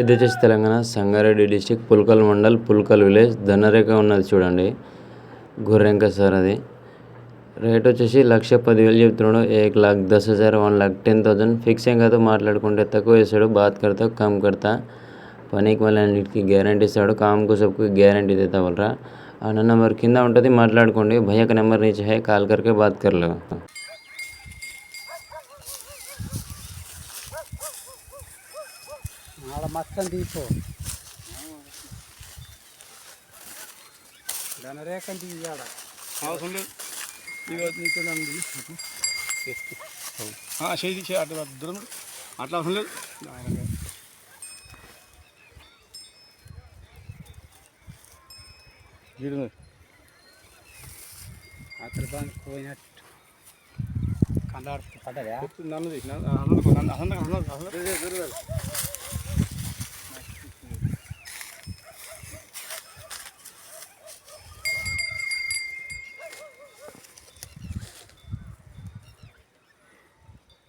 ఇది వచ్చేసి Telangana Sangareddy district Pulkal mandal Pulkal village. ధనరేఖ ఉన్నది చూడండి. గుర్రెంక సార్ అది. రేట్ వచ్చేసి లక్ష పదివేలు చెప్తున్నాడు. ఏక్ లాక్ దస్ హజార్ one lakh ten thousand fix ఏం కాదు మాట్లాడుకుంటే తక్కువ చేస్తాడు బాత్ కడతా కమ్ కడతా. పనికి మళ్ళీ అన్నిటికీ గ్యారంటీ ఇస్తాడు. కామ్కు సబ్కు గ్యారంటీ తెత వాళ్ళరా ఆ నెంబర్ కింద ఉంటుంది మాట్లాడుకోండి. భయ్యక నెంబర్ నుంచి హై కాల్ కరికే బాత్ కర్లేదు लो ఆడ మొత్తం తీసుకో ధనరేఖం తీయాడ అవసరం లేదు ఇక నీకు నన్ను చేయి చేయి అట్లా దూరం అట్లా అవసరం లేదు ఆయన వీడు అతను బాగా పోయినట్టు కండాడు పడ్డదా నన్ను తీసి నన్ను నన్ను నన్ను అసలు అసలు అసలు